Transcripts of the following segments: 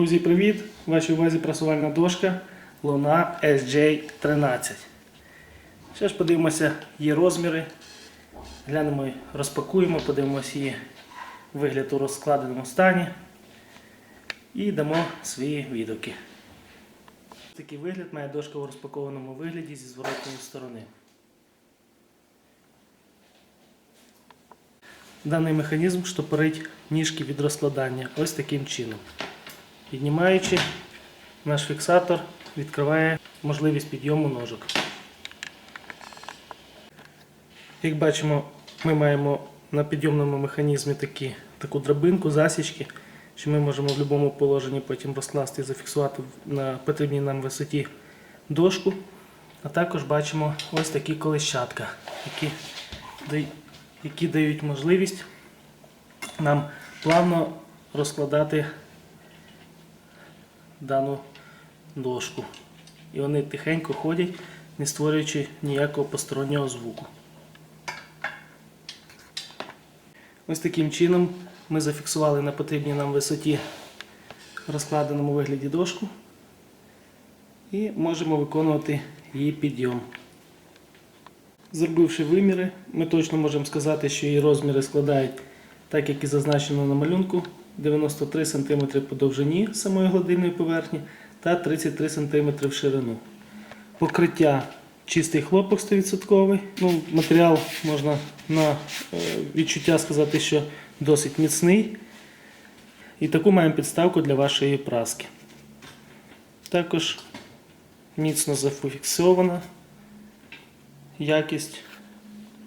Друзі, привіт! В вашій увазі прасувальна дошка Луна SJ13. Ще ж подивимося її розміри. Глянемо, розпакуємо, подивимося її вигляд у розкладеному стані. І дамо свої відгуки. Такий вигляд має дошка у розпакованому вигляді зі зворотної сторони. Даний механізм штопорить ніжки від розкладання ось таким чином. Піднімаючи, наш фіксатор відкриває можливість підйому ножок. Як бачимо, ми маємо на підйомному механізмі такі, таку драбинку, засічки, що ми можемо в будь-якому положенні потім розкласти і зафіксувати на потрібній нам висоті дошку. А також бачимо ось такі колещатка, які, які дають можливість нам плавно розкладати дану дошку. І вони тихенько ходять, не створюючи ніякого постороннього звуку. Ось таким чином ми зафіксували на потрібній нам висоті розкладеному вигляді дошку і можемо виконувати її підйом. Зробивши виміри, ми точно можемо сказати, що її розміри складають, так як і зазначено на малюнку, 93 см по довжині самої гладильної поверхні та 33 см в ширину. Покриття чистий хлопок 100%. Ну, матеріал можна на е, відчуття сказати, що досить міцний. І таку маємо підставку для вашої праски. Також міцно зафіксована. Якість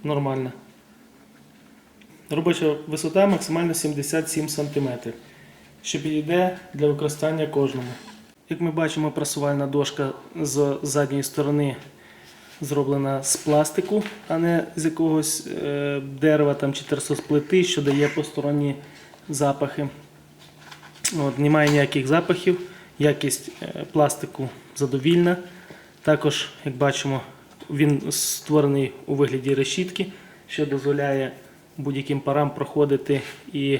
нормальна. Робоча висота максимально 77 см, що підійде для використання кожному. Як ми бачимо, прасувальна дошка з задньої сторони зроблена з пластику, а не з якогось е, дерева там, чи терсосплити, що дає посторонні запахи. От, немає ніяких запахів, якість е, пластику задовільна. Також, як бачимо, він створений у вигляді решітки, що дозволяє будь-яким парам проходити і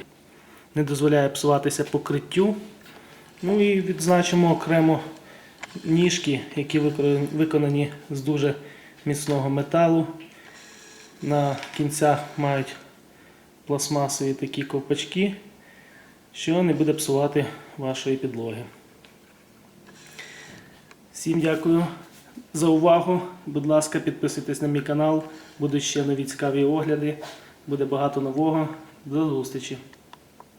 не дозволяє псуватися покриттю. Ну і відзначимо окремо ніжки, які виконані з дуже міцного металу. На кінцях мають пластмасові такі ковпачки, що не буде псувати вашої підлоги. Всім дякую за увагу. Будь ласка, підписуйтесь на мій канал. Будуть ще нові цікаві огляди. Буде багато нового. До зустрічі!